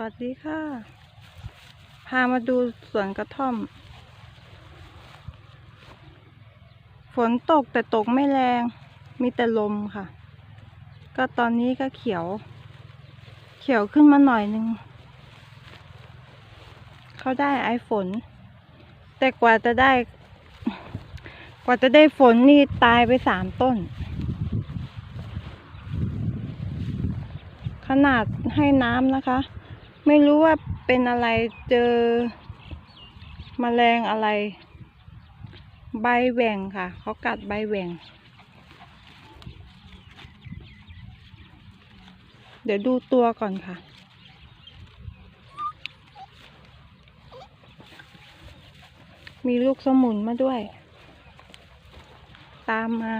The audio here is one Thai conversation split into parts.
วัสดีค่ะ พามาดูสวนกระท่อม ฝนตกแต่ตกไม่แรง มีแต่ลมค่ะ ก็ตอนนี้ก็เขียว เขียวขึ้นมาหน่อยนึง เขาได้ไอฝน แต่กว่าจะได้ กว่าจะได้ฝนนี่ตายไปสามต้นขนาดให้น้ำนะคะ ไม่รู้ว่าเป็นอะไรเจอมแมลงอะไร ใบแหว่งค่ะ เขากัดใบแหว่ง เดี๋ยวดูตัวก่อนค่ะ มีลูกสมุนมาด้วย ตามมา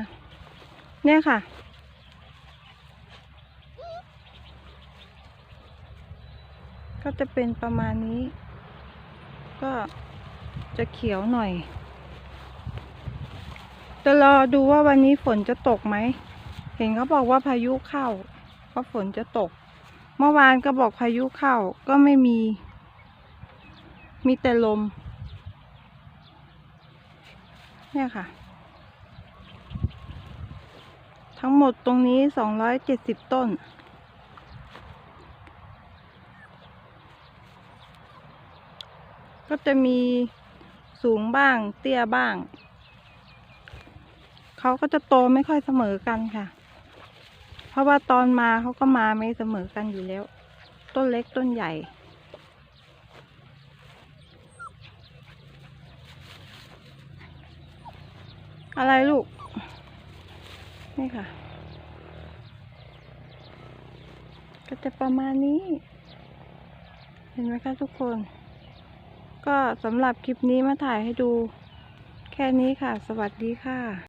เนี่ยค่ะ ก็จะเป็นประมาณนี้ ก็จะเขียวหน่อย จะรอดูว่าวันนี้ฝนจะตกไหม เห็นเขาบอกว่าพายุเข้าก็ฝนจะตก เมื่อวานก็บอกพายุเข้าก็ไม่มี มีแต่ลม เนี่ยค่ะ ทั้งหมดตรงนี้สองร้อยเจ็ดสิบต้น ก็จะมีสูงบ้างเตี้ยบ้าง เขาก็จะโตไม่ค่อยเสมอกันค่ะ เพราะว่าตอนมาเขาก็มาไม่เสมอกันอยู่แล้ว ต้นเล็กต้นใหญ่ อะไรลูก นี่ค่ะ ก็จะประมาณนี้ เห็นไหมคะทุกคน ก็สำหรับคลิปนี้มาถ่ายให้ดู แค่นี้ค่ะ สวัสดีค่ะ